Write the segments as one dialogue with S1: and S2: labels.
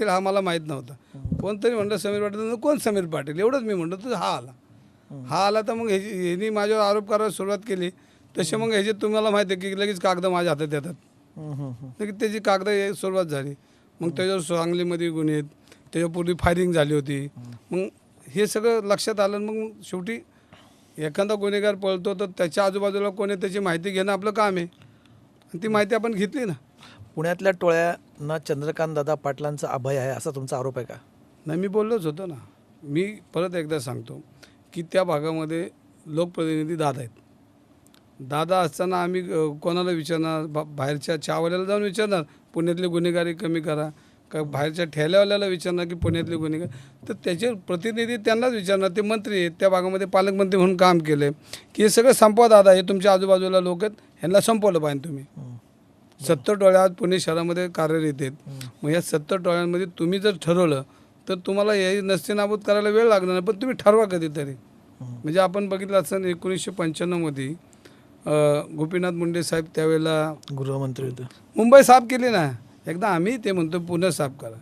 S1: पाटील हा मला माहीत नव्हता. कोणतरी म्हणलं समीर पाटील कोण समीर पाटील? एवढंच मी म्हणलं तर हा आला. हा आला तर मग ह्याची ह्यांनी माझ्यावर आरोप करायला सुरुवात केली. तसे मग ह्याचे तुम्हाला माहिती आहे की लगेच कागद माझ्या हातात येतात. लगेच त्याची कागद सुरुवात झाली. मग त्याच्यावर सांगलीमध्ये गुन्हे आहेत. त्याच्यापूर्वी फायरिंग झाली होती. मग हे सगळं लक्षात आलं आणि मग शेवटी एखादा गुन्हेगार पळतो तर त्याच्या आजूबाजूला कोणी त्याची माहिती घेणं आपलं काम आहे. आणि ती माहिती आपण घेतली ना.
S2: पुण्यातल्या टोळ्यांना चंद्रकांत दादा पाटलांचा अभय आहे असा तुमचा आरोप आहे का?
S1: नाही मी बोललोच होतो ना. मी परत एकदा सांगतो की त्या भागामध्ये लोकप्रतिनिधी दादा आहेत. दादा असताना आम्ही कोणाला विचारणार? बा बाहेरच्या चहावाल्याला जाऊन विचारणार पुण्यातली गुन्हेगारी कमी करा. का बाहेरच्या ठेल्यावाल्याला विचारणार की पुण्यातले गुन्हेगार? तर त्याचे प्रतिनिधी त्यांनाच विचारणार. ते मंत्री आहेत त्या भागामध्ये पालकमंत्री म्हणून काम केलं की हे सगळं संपवा दादा हे तुमच्या आजूबाजूला लोक आहेत ह्यांना संपवलं पाहिजे तुम्ही. सत्तर टोळ्या आज पुणे शहरामध्ये कार्यरत आहेत. मग या सत्तर टोळ्यांमध्ये तुम्ही जर ठरवलं तर तुम्हाला हे नसते नाबूद करायला वेळ लागणार नाही पण तुम्ही ठरवा कधीतरी. म्हणजे आपण बघितलं असं एकोणीसशे पंच्याण्णवमध्ये गोपीनाथ मुंडे साहेब त्यावेळेला
S2: गृहमंत्री होते.
S1: मुंबई साफ केली ना? एकदा आम्ही ते म्हणतो पुणे साफ करा.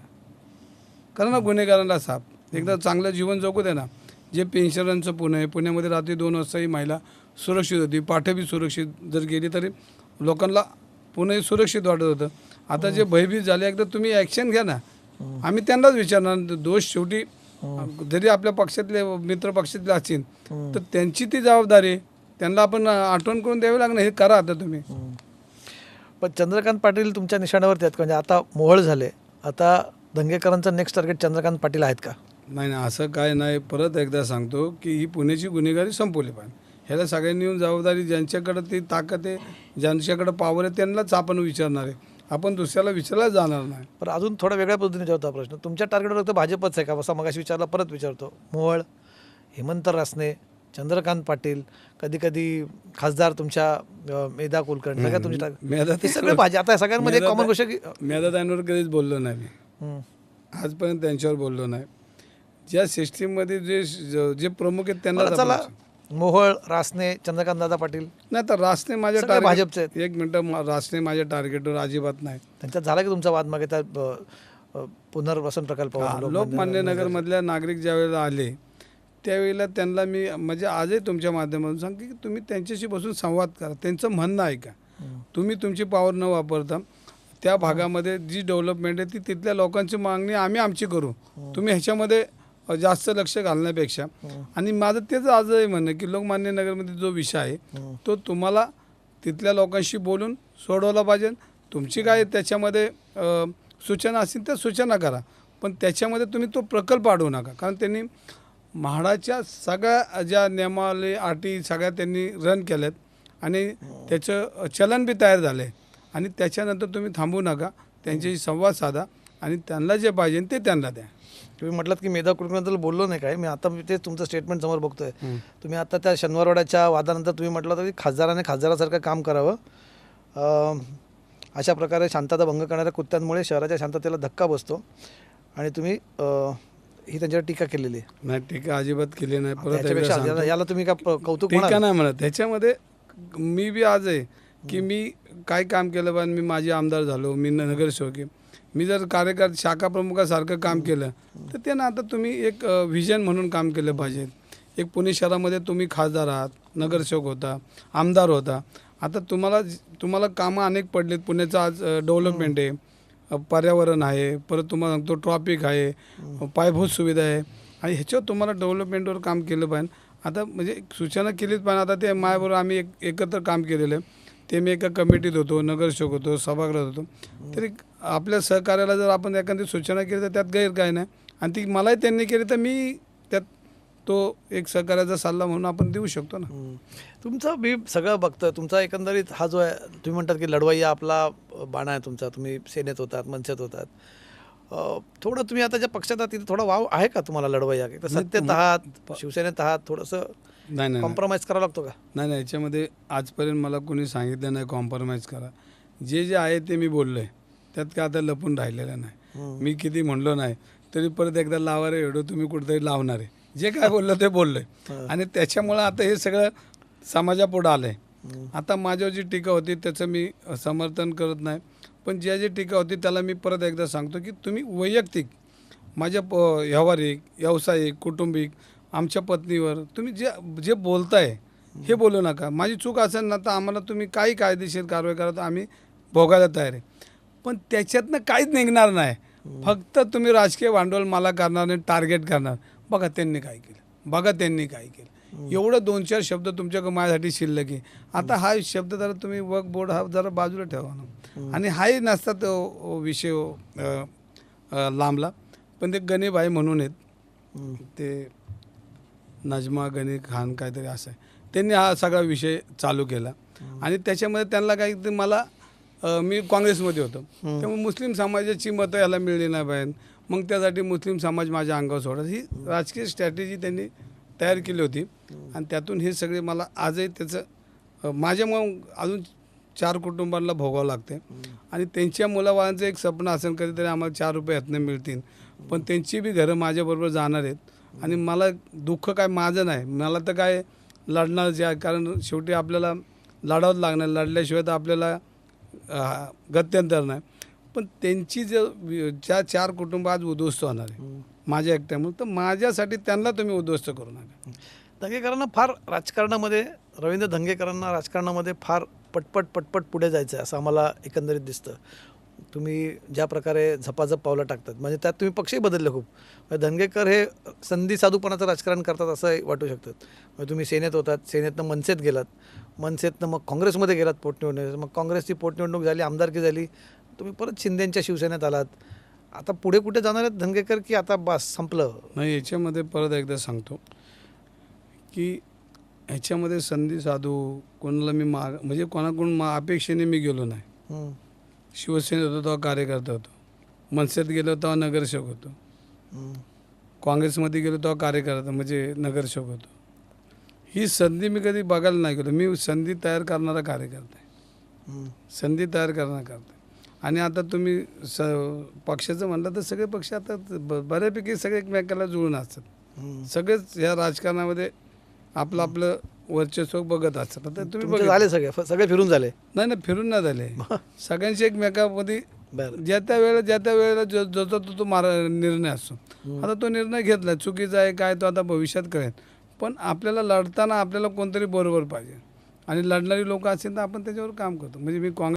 S1: करा ना गुन्हेगारांना साफ. एकदा चांगलं जीवन जगू दे ना. जे पेन्शनरांचं पुणे आहे पुण्यामध्ये रात्री दोन वाजता ही महिला सुरक्षित होती. पाठे बी सुरक्षित जर गेली तरी लोकांना पुणे सुरक्षित वाटत होतं. आता जे भयभीत झाले एकदा तुम्ही ॲक्शन घ्या ना. आम्ही त्यांनाच विचारणार दोष शेवटी जरी आपल्या पक्षातले मित्र पक्षातले असतील तर त्यांची ती जबाबदारी. त्यांना आपण आठवण करून द्यावी लागणार हे करा आता तुम्ही.
S2: पण चंद्रकांत पाटील तुमच्या निशाण्यावरती आहेत का? म्हणजे आता मोहळ झाले. आता दंगेकरांचं नेक्स्ट टार्गेट चंद्रकांत पाटील आहेत का?
S1: नाही नाही असं काय नाही. परत एकदा सांगतो की ही पुण्याची गुन्हेगारी संपवली पाहिजे. ह्याला सगळ्यांनी येऊन जबाबदारी ज्यांच्याकडे ती ताकद आहे ज्यांच्याकडे पावर आहे त्यांनाच आपण विचारणार आहे. आपण दुसऱ्याला विचारला जाणार नाही.
S2: पण अजून थोडा वेगळ्या पद्धतीने होता प्रश्न. तुमच्या टार्गेटवर फक्त भाजपच आहे का? असा मगाशी विचारला परत विचारतो. मोहोळ हेमंत रासने चंद्रकांत पाटील कधी कधी खासदार तुमच्या मेधा कुलकर्णी सगळ्या तुमच्या target-
S1: मी आता
S2: हे सगळे आता सगळ्यांमध्ये
S1: मेधा-
S2: कॉमन गोष्ट की
S1: मी आता त्यांवर कधीच बोललो नाही मी. आजपर्यंत त्यांच्यावर बोललो नाही. ज्या सिस्टीममध्ये जे जे प्रमुख आहेत त्यांना
S2: चला. मोहोळ रासने चंद्रकांत दादा पाटील?
S1: नाही तर रासने माझ्या
S2: सगळे
S1: टार्गेट
S2: भाजपचे आहेत.
S1: एक मिनटं रासने माझ्या टार्गेटवर अजिबात नाही
S2: त्यांच्यात झाला की तुमचा वाद मागे? त्या अं, अं, पुनर्वसन प्रकल्प
S1: हा, लोकमान्य नगरमधल्या नागरिक ज्यावेळेला आले त्यावेळेला त्यांना मी म्हणजे आजही तुमच्या माध्यमातून सांगते की तुम्ही त्यांच्याशी बसून संवाद करा. त्यांचं म्हणणं ऐका तुम्ही तुमची पॉवर न वापरता त्या भागामध्ये जी डेव्हलपमेंट आहे ती तिथल्या लोकांची मागणी आम्ही आमची करू. तुम्ही ह्याच्यामध्ये जास्त लक्ष घालण्यापेक्षा. आणि माझं तेच आजही म्हणणं की लोकमान्य नगरमध्ये जो विषय आहे तो तुम्हाला तिथल्या लोकांशी बोलून सोडवला पाहिजे. तुमची काय त्याच्यामध्ये सूचना असतील त्या सूचना करा. पण त्याच्यामध्ये तुम्ही तो प्रकल्प अडवू नका. कारण त्यांनी म्हाडाच्या सगळ्या ज्या नियमावली अटी सगळ्या त्यांनी रन केल्यात आणि त्याचं चलन बी तयार झालं आहे आणि त्याच्यानंतर तुम्ही थांबू नका. त्यांच्याशी संवाद साधा आणि त्यांना जे पाहिजे ते त्यांना द्या.
S2: तुम्ही म्हटलात की मेधा कुलकर्णीबद्दल बोललो नाही काय. मी आता तेच तुमचं स्टेटमेंट समोर बघतोय. तुम्ही आता त्या शनिवारवाड्याच्या वादानंतर तुम्ही म्हटलं होतं की खासदाराने खासदारासारखं काम करावं. अशा प्रकारे शांतता भंग करणाऱ्या कृत्यांमुळे शहराच्या शांततेला धक्का बसतो. आणि तुम्ही ही त्यांच्यावर टीका केलेली आहे.
S1: नाही टीका अजिबात केली नाही. परत.
S2: याला- तुम्ही का कौतुक
S1: टीका नाही म्हणत. त्याच्यामध्ये मी बी आज आहे की मी काय काम केलं पाहिजे मी माझे आमदार झालो. मी नगरसेवक आहे. मी जर कार्यकर्ते शाखा प्रमुखासारखं काम केलं तर ते ना आता तुम्ही एक व्हिजन म्हणून काम केलं पाहिजे. एक पुणे शहरामध्ये तुम्ही खासदार आहात नगरसेवक होता आमदार होता. आता तुम्हाला तुम्हाला कामं अनेक पडलेत. पुण्याचं आज डेव्हलपमेंट आहे अ, पर्यावरण आहे परत तुम्हाला सांगतो ट्रॉफिक आहे पायाभूत सुविधा आहे. आणि ह्याच्यावर तुम्हाला डेव्हलपमेंटवर काम केलं पाहिजे. आता म्हणजे सूचना केलीच पाहिजे आता ते माझ्याबरोबर आम्ही एक एकत्र काम केलेलं आहे. ते मी एका कमिटीत होतो नगरसेवक होतो सभागृहात होतो. तरी आपल्या सहकार्याला जर आपण एखादी सूचना केली तर त्यात गैर काय नाही. आणि ती मलाही त्यांनी केली तर मी त्यात तो एक सहकार्याचा सल्ला म्हणून आपण देऊ शकतो ना.
S2: तुमचं मी सगळं बघतोय. तुमचा एकंदरीत हा जो आहे तुम्ही म्हणतात की लढवाई आपला बाणा आहे तुमचा. तुम्ही सेनेत होतात मनसेत होतात. थोडं तुम्ही आता ज्या पक्षात आहात तिथे थोडा वाव आहे का तुम्हाला लढवाई आहे का? सत्तेत आहात शिवसेनेत आहात थोडंसं
S1: नाही नाही नाही.
S2: कॉम्प्रोमाइज करावं लागतो का?
S1: नाही नाही याच्यामध्ये आजपर्यंत मला कोणी सांगितलं नाही कॉम्प्रोमाइज करा. जे जे आहे ते मी बोललो आहे त्यात काय आता लपून राहिलेलं नाही. मी किती म्हणलो नाही तरी परत एकदा लावा रे एवढं तुम्ही कुठेतरी लावणार आहे. जे काय बोललं ते बोललो आहे आणि त्याच्यामुळं आता हे सगळं समाजापुढं आलं आहे. आता माझ्यावर जी टीका होती त्याचं मी समर्थन करत नाही. पण ज्या जी टीका होती त्याला मी परत एकदा सांगतो की तुम्ही वैयक्तिक माझ्या प व्यावहारिक व्यावसायिक कुटुंबिक आमच्या पत्नीवर तुम्ही जे जे बोलताय हे बोलू नका. माझी चूक असेल ना तर आम्हाला तुम्ही काही कायदेशीर कारवाई करा तर आम्ही भोगायला तयार आहे. पण त्याच्यातनं काहीच निघणार नाही. फक्त तुम्ही राजकीय भांडवल मला करणार नाही टार्गेट करणार. बघा त्यांनी काय केलं. बघा त्यांनी काय केलं. एवढं दोन चार शब्द तुमच्याकडे माझ्यासाठी शिल्लक आहे. आता हा शब्द जरा तुम्ही वर्क बोर्ड हा जरा बाजूला ठेवा ना. आणि हाही नसता तो विषय लांबला. पण ते गणेभाई म्हणून आहेत. ते नजमा गणे खान काहीतरी असं आहे. त्यांनी हा सगळा विषय चालू केला. आणि त्याच्यामध्ये त्यांना काही मला अ, मी काँग्रेसमध्ये होतो. त्यामुळे मुस्लिम समाजाची मतं याला मिळली नाही पाहिजे मग त्यासाठी मुस्लिम समाज माझ्या अंगावर सोडत ही राजकीय स्ट्रॅटेजी त्यांनी तयार केली होती. आणि त्यातून हे सगळे मला आजही त्याचं अ, माझ्यामुळं अजून चार कुटुंबांना भोगावं लागते. आणि त्यांच्या मुलाबाळांचं एक स्वप्न असेल कधीतरी आम्हाला चार रुपये यातनं मिळतील. पण त्यांची बी घरं माझ्याबरोबर जाणार आहेत. आणि मला दुःख काय माझं नाही. मला तर काय लढणारच आहे. कारण शेवटी आपल्याला लढावंच लागणार. लढल्याशिवाय तर आपल्याला गत्यंतर नाही. पण त्यांची जे ज्या चार कुटुंब आज उद्ध्वस्त होणार आहे माझ्या एकट्यामुळे तर माझ्यासाठी त्यांना तुम्ही उद्ध्वस्त करू नका.
S2: दंगेकरांना फार राजकारणामध्ये रवींद्र दंगेकरांना राजकारणामध्ये फार पटपट पटपट पुढे जायचं आहे असं आम्हाला एकंदरीत दिसतं. तुम्ही ज्या प्रकारे झपाझप पावलं टाकतात म्हणजे त्यात तुम्ही पक्षही बदलले खूप. म्हणजे धनगेकर हे संधी साधूपणाचं राजकारण करतात असं वाटू शकतात म्हणजे तुम्ही सेनेत होतात सेनेतनं मनसेत गेलात मनसेतनं मग काँग्रेसमध्ये गेलात पोटनिवडणूक मग काँग्रेसची पोटनिवडणूक झाली आमदारकी झाली. तुम्ही परत शिंदेंच्या शिवसेनेत आलात. आता पुढे कुठे जाणार आहेत धनगेकर की आता बस संपलं?
S1: नाही याच्यामध्ये परत एकदा सांगतो की ह्याच्यामध्ये संधी साधू कोणाला मी माग म्हणजे कोणाकडून मा अपेक्षेने मी गेलो नाही. शिवसेनेत होतो तेव्हा कार्यकर्ता होतो. मनसेत गेलो तेव्हा नगरसेवक होतो. काँग्रेसमध्ये गेलो तेव्हा कार्यकर्ता म्हणजे नगरसेवक होतो. ही संधी मी कधी बघायला नाही गेलो. मी संधी तयार करणारा कार्यकर्ता आहे.
S2: हम्म.
S1: संधी तयार करणार करता आणि आता तुम्ही स पक्षाचं म्हणलं तर सगळे पक्ष आता ब- बऱ्यापैकी सगळे एकमेकाला जुळून असतात. सगळेच या राजकारणामध्ये आपलं आपलं वर्चस्व बघत असतात. आता तुम्ही
S2: तुमचे
S1: बघा.
S2: झाले सगळे? फ- सगळे फिरून झाले?
S1: नाही नाही फिरून नाही झाले. सगळ्यांशी एकमेकामध्ये
S2: बरं.
S1: ज्या त्या वेळेला ज्या त्या वेळेला जो जो तो तो मारा निर्णय असतो. आता तो निर्णय घेतला. चुकीचा आहे काय तो आता भविष्यात कळेल. पण आपल्याला लढताना आपल्याला कोणतरी बरोबर पाहिजे. आणि लढणारी लोक असतील तर आपण त्याच्यावर काम करतो. म्हणजे मी काँग्रेस